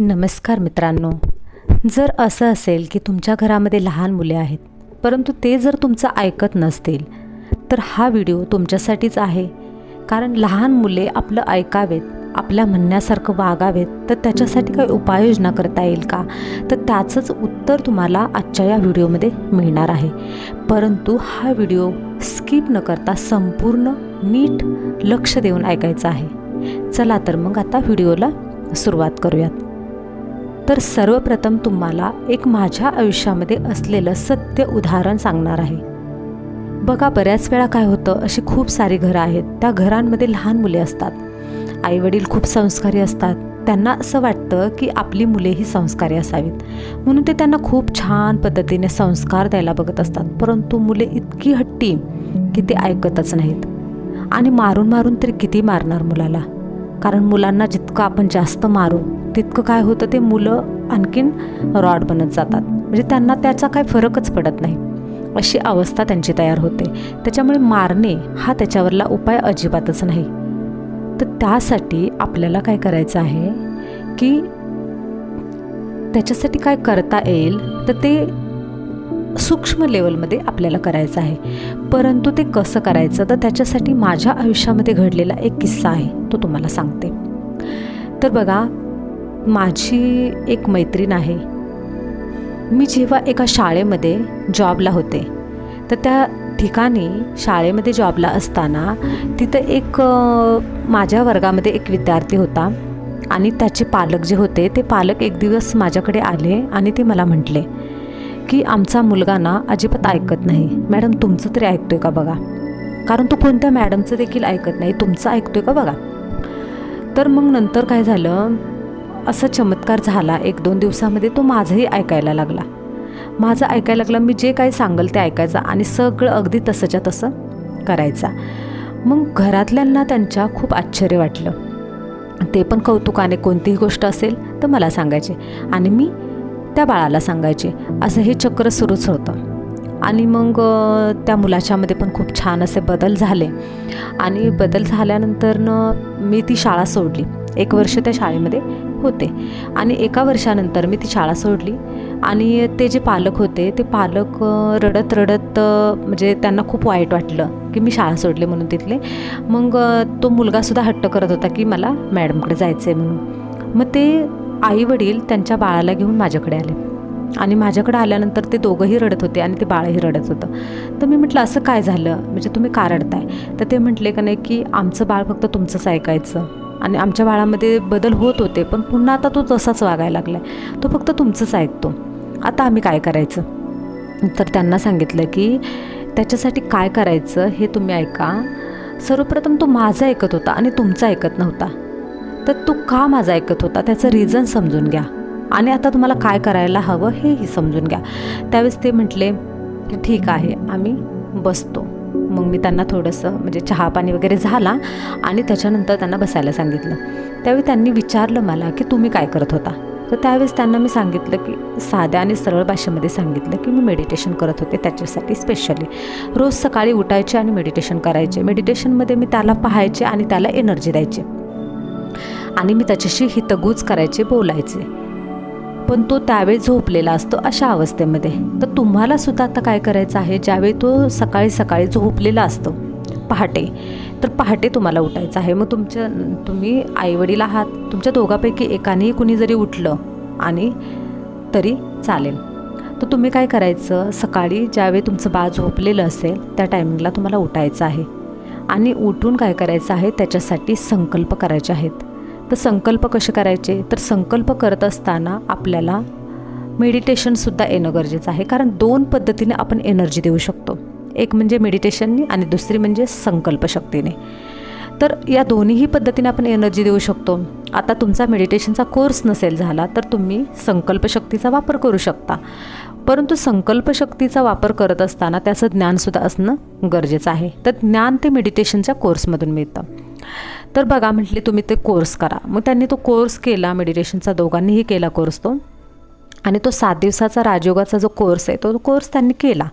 नमस्कार मित्रांनो. जर असं असेल की तुमच्या घरामध्ये लहान मुले आहेत परंतु ते जर तुमचं ऐकत नसतील तर हा व्हिडिओ तुमच्यासाठीच आहे. कारण लहान मुले आपलं ऐकावेत आपल्या म्हणण्यासारखं वागावेत तर त्याच्यासाठी काही उपाययोजना करता येईल का? तर त्याचंच उत्तर तुम्हाला आजच्या या व्हिडिओमध्ये मिळणार आहे. परंतु हा व्हिडिओ स्किप न करता संपूर्ण नीट लक्ष देऊन ऐकायचा आहे. चला तर मग आता व्हिडिओला सुरुवात करूयात. तर सर्वप्रथम तुम्हाला एक माझ्या आयुष्यामध्ये असलेलं सत्य उदाहरण सांगणार आहे. बघा बऱ्याच वेळा काय होतं अशी खूप सारी घरं आहेत. त्या घरांमध्ये लहान मुले असतात. आईवडील खूप संस्कारी असतात. त्यांना असं वाटतं की आपली मुले ही संस्कारी असावीत. म्हणून ते त्यांना खूप छान पद्धतीने संस्कार द्यायला बघत असतात. परंतु मुले इतकी हट्टी की ते ऐकतच नाहीत. आणि मारून मारून तरी किती मारणार मुलाला? कारण मुलांना जितकं आपण जास्त मारू तितकं काय होतं ते मुलं आणखीन रॉड बनत जातात. म्हणजे त्यांना त्याचा काय फरकच पडत नाही. अशी अवस्था त्यांची तयार होते. त्याच्यामुळे मारणे हा त्याच्यावरला उपाय अजिबातच नाही. तर त्यासाठी आपल्याला काय करायचं आहे की त्याच्यासाठी काय करता येईल तर ते सूक्ष्म लेवलमध्ये आपल्याला करायचं आहे. परंतु ते कसं करायचं? तर त्याच्यासाठी माझ्या आयुष्यामध्ये घडलेला एक किस्सा आहे तो तुम्हाला सांगते. तर बघा माझी एक मैत्रीण आहे. मी जेव्हा एका शाळेमध्ये जॉबला होते तर त्या ठिकाणी शाळेमध्ये जॉबला असताना तिथं एक माझ्या वर्गामध्ये एक विद्यार्थी होता आणि त्याचे पालक जे होते ते पालक एक दिवस माझ्याकडे आले आणि ते मला म्हटले की आमचा मुलगा ना अजिबात ऐकत नाही. मॅडम तुमचं तरी ऐकतोय का बघा? कारण तो कोणत्या मॅडमचं देखील ऐकत नाही. तुमचं ऐकतोय का बघा? तर मग नंतर काय झालं? असा चमत्कार झाला. एक दोन दिवसामध्ये तो माझंही ऐकायला लागला. माझं ऐकायला लागला. मी जे काही सांगल ते ऐकायचं आणि सगळं अगदी तसंच्या तसं करायचा. मग घरातल्यांना त्यांच्या खूप आश्चर्य वाटलं. ते पण कौतुकाने कोणतीही गोष्ट असेल तर मला सांगायचे. आणि मी त्या बाळाला सांगायचे असं हे चक्र सुरूच होतं. आणि मग त्या मुलाच्यामध्ये पण खूप छान असे बदल झाले. आणि बदल झाल्यानंतरनं मी ती शाळा सोडली. एक वर्ष त्या शाळेमध्ये होते. आणि एका वर्षानंतर मी ती शाळा सोडली. आणि ते जे पालक होते ते पालक रडत रडत म्हणजे त्यांना खूप वाईट वाटलं की मी शाळा सोडली म्हणून तिथले. मग तो मुलगासुद्धा हट्ट करत होता की मला मॅडमकडे जायचं आहे म्हणून. मग ते आई वडील त्यांच्या बाळाला घेऊन माझ्याकडे आले. आणि माझ्याकडे आल्यानंतर ते दोघंही रडत होते आणि ते बाळही रडत होतं. तर मी म्हटलं असं काय झालं? म्हणजे तुम्ही का रडताय? तर ते म्हटले का नाही की आमचं बाळ फक्त तुमचंच ऐकायचं. आणि आमच्या बाळामध्ये बदल होत होते पण पुन्हा आता तो तसाच वागायला लागला आहे तो फक्त तुमचंच ऐकतो. आता आम्ही काय करायचं? तर त्यांना सांगितलं की त्याच्यासाठी काय करायचं हे तुम्ही ऐका. सर्वप्रथम तो माझं ऐकत होता आणि तुमचं ऐकत नव्हता. तर तो का माझा ऐकत होता? त्याचं रिझन समजून घ्या. आणि आता तुम्हाला काय करायला हवं हेही समजून घ्या. त्यावेळेस ते म्हटले की ठीक आहे आम्ही बसतो. मग मी त्यांना थोडंसं म्हणजे चहा पाणी वगैरे झाला आणि त्याच्यानंतर त्यांना बसायला सांगितलं. त्यावेळी त्यांनी विचारलं मला की तुम्ही काय करत होता? तर त्यावेळेस त्यांना मी सांगितलं की साध्या आणि सरळ भाषेमध्ये सांगितलं की मी मेडिटेशन करत होते त्याच्यासाठी स्पेशली रोज सकाळी उठायचे आणि मेडिटेशन करायचे. मेडिटेशनमध्ये मी त्याला पाहायचे आणि त्याला एनर्जी द्यायचे. आणि मी त्याच्याशी हितगूज करायचे बोलायचे. पण तो त्यावेळी झोपलेला असतो अशा अवस्थेमध्ये. तर तुम्हाला सुद्धा आता काय करायचं आहे? ज्यावेळी तो सकाळी सकाळी झोपलेला असतो. पहाटे. तर पहाटे तुम्हाला उठायचं आहे. मग तुमच्या तुम्ही आईवडील आहात. तुमच्या दोघापैकी एकानेही कुणी जरी उठलं आणि तरी चालेल. तर तुम्ही काय करायचं? सकाळी ज्यावेळी तुमचं बाळ झोपलेलं असेल त्या टायमिंगला तुम्हाला उठायचं आहे. आणि उठून काय करायचं आहे? त्याच्यासाठी संकल्प करायचे आहेत. तर संकल्प कसे करायचे? तर संकल्प करत असताना आपल्याला मेडिटेशनसुद्धा येणं गरजेचं आहे. कारण दोन पद्धतीने आपण एनर्जी देऊ शकतो. एक म्हणजे मेडिटेशनने आणि दुसरी म्हणजे संकल्पशक्तीने तर या दोन्हीही पद्धतीने आपण एनर्जी देऊ शकतो. आता तुमचा मेडिटेशनचा कोर्स नसेल झाला तर तुम्ही संकल्पशक्तीचा वापर करू शकता. परंतु संकल्पशक्तीचा वापर करत असताना त्याचं ज्ञानसुद्धा असणं गरजेचं आहे. तर ज्ञान ते मेडिटेशनच्या कोर्समधून मिळतं. तर बघा म्हटले तुम्ही ते कोर्स करा. मग त्यांनी तो कोर्स केला मेडिटेशनचा दोघांनीही केला कोर्स तो. आणि तो सात दिवसाचा राजयोगाचा जो कोर्स आहे तो कोर्स त्यांनी केला.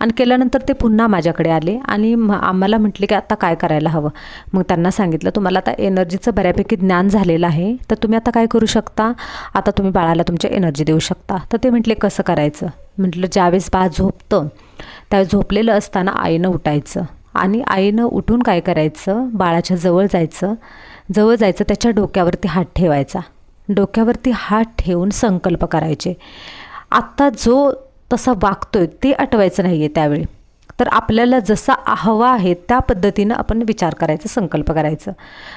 आणि केल्यानंतर ते पुन्हा माझ्याकडे आले आणि म आम्हाला म्हटले की आता काय करायला हवं? मग त्यांना सांगितलं तुम्हाला आता एनर्जीचं बऱ्यापैकी ज्ञान झालेलं आहे तर तुम्ही आता काय करू शकता? आता तुम्ही बाळाला तुमच्या एनर्जी देऊ शकता. तर ते म्हटले कसं करायचं? म्हटलं ज्यावेळेस बाळ झोपतं त्यावेळेस झोपलेलं असताना आईनं उठायचं. आणि आईनं उठून काय करायचं? बाळाच्या जवळ जायचं. जवळ जायचं त्याच्या डोक्यावरती हात ठेवायचा. डोक्यावरती हात ठेवून संकल्प करायचे. आत्ता जो तसा वागतोय ते आठवायचं नाही आहे त्यावेळी. तर आपल्याला जसा हवा आहे त्या पद्धतीनं आपण विचार करायचा संकल्प करायचं.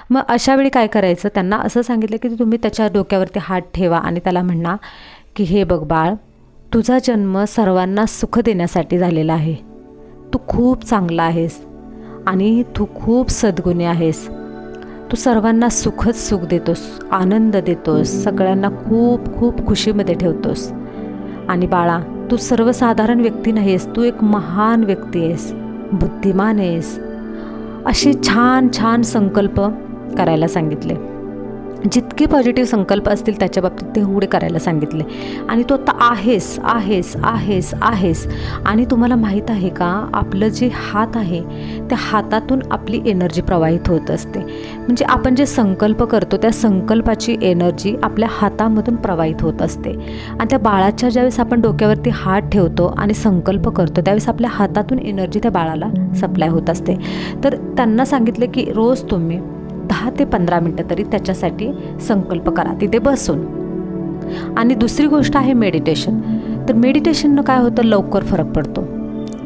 मग अशा वेळी काय करायचं? त्यांना असं सांगितलं की तुम्ही त्याच्या डोक्यावरती हात ठेवा आणि त्याला म्हणा की हे बघ बाळ तुझा जन्म सर्वांना सुख देण्यासाठी झालेला आहे. तू खूप चांगला आहेस. आणि तू खूप सद्गुणी आहेस. तू सर्वांना सुखद सुख देतोस आनंद देतोस सगळ्यांना खूप खूप खुशीमध्ये ठेवतोस. आणि बाळा तू सर्वसाधारण व्यक्ती नाहीस तू एक महान व्यक्ती आहेस बुद्धिमान आहेस. असे छान छान संकल्प करायला सांगितले. जितके पॉझिटिव्ह संकल्प असतील त्याच्या बाबतीत तेवढे करायला सांगितले. आणि तो आता आहेस आहेस आहेस आहेस. आणि तुम्हाला माहीत आहे का आपलं जे हात आहे त्या हातातून आपली एनर्जी प्रवाहित होत असते. म्हणजे आपण जे संकल्प करतो त्या संकल्पाची एनर्जी आपल्या हातामधून प्रवाहित होत असते. आणि त्या बाळाच्या ज्यावेळेस आपण डोक्यावरती हात ठेवतो आणि संकल्प करतो त्यावेळेस आपल्या हातातून एनर्जी त्या बाळाला सप्लाय होत असते. तर त्यांना सांगितले की रोज तुम्ही दहा ते पंधरा मिनटं तरी त्याच्यासाठी संकल्प करा. तिथे बसून. आणि दुसरी गोष्ट आहे मेडिटेशन तर मेडिटेशननं काय होतं? लवकर फरक पडतो.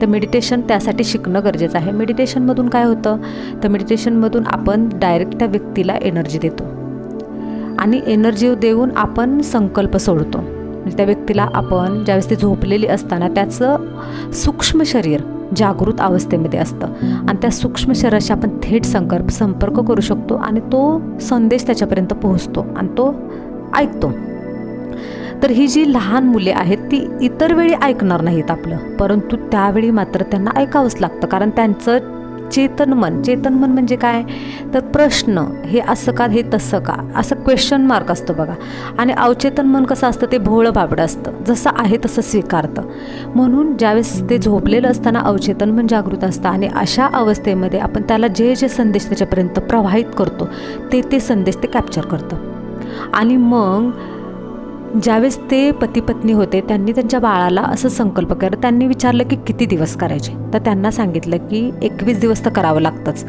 तर मेडिटेशन त्यासाठी शिकणं गरजेचं आहे. मेडिटेशनमधून काय होतं? तर मेडिटेशनमधून आपण डायरेक्ट त्या व्यक्तीला एनर्जी देतो. आणि एनर्जी देऊन आपण संकल्प सोडतो. म्हणजे त्या व्यक्तीला आपण ज्यावेळेस ती झोपलेली असताना त्याचं सूक्ष्म शरीर जागृत अवस्थेमध्ये असतं. आणि त्या सूक्ष्म शरीराशी आपण थेट संकर्प संपर्क करू शकतो आणि तो संदेश त्याच्यापर्यंत पोहोचतो आणि तो ऐकतो. तर ही जी लहान मुले आहेत ती इतर वेळी ऐकणार नाहीत आपलं. परंतु त्यावेळी मात्र त्यांना ऐकावंच लागतं. कारण त्यांचं चेतन मन. चेतन मन म्हणजे काय? तर प्रश्न हे असं का हे तसं का? असं क्वेश्चन मार्क असतो बघा. आणि अवचेतन मन कसं असतं? ते भोळं बाबडं असतं. जसं आहे तसं स्वीकारतं. म्हणून ज्यावेळेस ते झोपलेलं असताना अवचेतन मन जागृत असतं आणि अशा अवस्थेमध्ये आपण त्याला जे जे संदेश त्याच्यापर्यंत प्रवाहित करतो ते ते संदेश ते कॅप्चर करतं. आणि मग ज्यावेळेस ते पतीपत्नी होते त्यांनी त्यांच्या बाळाला असं संकल्प केला. त्यांनी विचारलं की किती दिवस करायचे? तर त्यांना सांगितलं की एकवीस दिवस तर करावं लागतंच.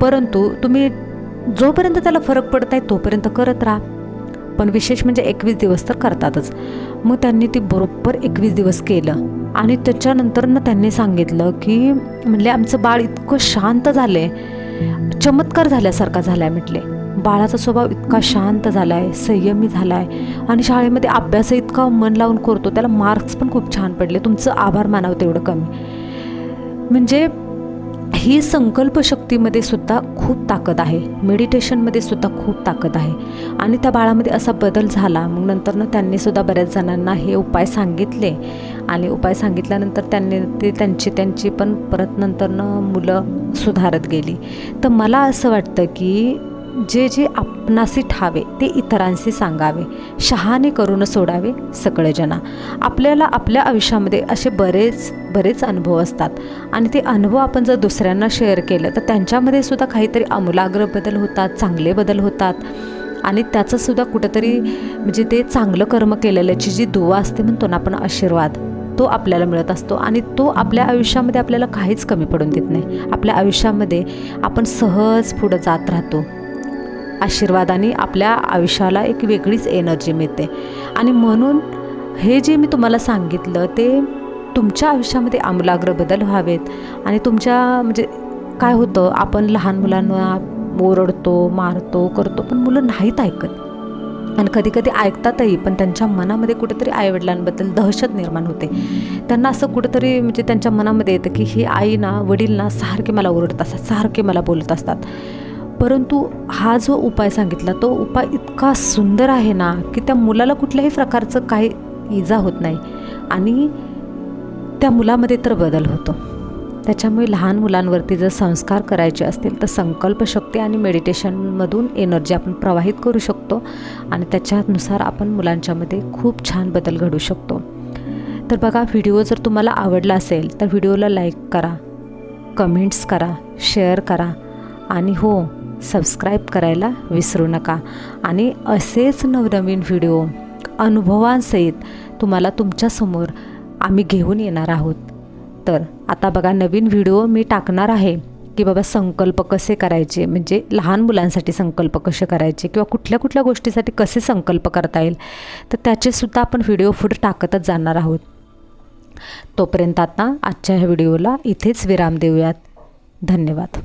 परंतु तुम्ही जोपर्यंत त्याला फरक पडत आहे तोपर्यंत करत राहा. पण विशेष म्हणजे एकवीस दिवस तर करतातच. मग त्यांनी ती बरोबर एकवीस दिवस केलं. आणि त्याच्यानंतरनं त्यांनी सांगितलं की म्हणजे आमचं बाळ इतकं शांत झालं आहे चमत्कार झाल्यासारखा झाला आहे म्हटले. बाळाचा स्वभाव इतका शांत झाला आहे संयमी झाला आहे आणि शाळेमध्ये अभ्यास इतका मन लावून करतो त्याला मार्क्स पण खूप छान पडले. तुमचं आभार मानावं तेवढं कमी. म्हणजे ही संकल्पशक्तीमध्ये सुद्धा खूप ताकद आहे. मेडिटेशनमध्ये सुद्धा खूप ताकद आहे. आणि त्या बाळामध्ये असा बदल झाला मग नंतरनं त्यांनी सुद्धा बऱ्याच जणांना हे उपाय सांगितले. आणि उपाय सांगितल्यानंतर त्यांनी ते त्यांची त्यांची पण परत नंतरनं मुलं सुधारत गेली. तर मला असं वाटतं की जे जे आपणासी ठावे ते इतरांशी सांगावे शहाने करून सोडावे सगळेजना आपल्याला आपल्या आयुष्यामध्ये असे बरेच बरेच अनुभव असतात. आणि ते अनुभव आपण जर दुसऱ्यांना शेअर केलं तर त्यांच्यामध्ये सुद्धा काहीतरी आमूलाग्र बदल होतात चांगले बदल होतात. आणि त्याचंसुद्धा कुठंतरी म्हणजे ते चांगलं कर्म केलेल्याची जी दुवा असते म्हणतो ना आपण आशीर्वाद तो आपल्याला मिळत असतो. आणि तो आपल्या आयुष्यामध्ये आपल्याला काहीच कमी पडून देत नाही. आपल्या आयुष्यामध्ये आपण सहज पुढं जात राहतो. आशीर्वादाने आपल्या आयुष्याला एक वेगळीच एनर्जी मिळते. आणि म्हणून हे जे मी तुम्हाला सांगितलं ते तुमच्या आयुष्यामध्ये आमूलाग्र बदल व्हावेत. आणि तुमच्या म्हणजे काय होतं आपण लहान मुलांना ओरडतो मारतो करतो पण मुलं नाहीत ऐकत. आणि कधी कधी ऐकतातही पण त्यांच्या मनामध्ये कुठेतरी आईवडिलांबद्दल दहशत निर्माण होते. त्यांना असं कुठंतरी म्हणजे त्यांच्या मनामध्ये येतं की ही आई ना वडील ना सारखे मला ओरडत असतात सारखे मला बोलत असतात. परंतु हा जो उपाय सांगितला तो उपाय इतका सुंदर आहे ना की त्या मुलाला कुठल्याही प्रकारचं काही इजा होत नाही. आणि त्या मुलामध्ये तर बदल होतो. त्याच्यामुळे लहान मुलांवरती जर संस्कार करायचे असतील तर संकल्पशक्ती आणि मेडिटेशनमधून एनर्जी आपण प्रवाहित करू शकतो आणि त्याच्यानुसार आपण मुलांच्यामध्ये खूप छान बदल घडू शकतो. तर बघा व्हिडिओ जर तुम्हाला आवडला असेल तर व्हिडिओला लाईक करा कमेंट्स करा शेअर करा. आणि हो सबस्क्राईब करायला विसरू नका. आणि असेच नवनवीन व्हिडिओ अनुभवांसहित तुम्हाला तुमच्यासमोर आम्ही घेऊन येणार आहोत. तर आता बघा नवीन व्हिडिओ मी टाकणार आहे की बाबा संकल्प कसे करायचे म्हणजे लहान मुलांसाठी संकल्प कसे करायचे किंवा कुठल्या कुठल्या गोष्टीसाठी कसे संकल्प करता येईल तर त्याचेसुद्धा आपण व्हिडिओ पुढे टाकतच जाणार आहोत. तोपर्यंत आता आजच्या ह्या व्हिडिओला इथेच विराम देऊयात. धन्यवाद.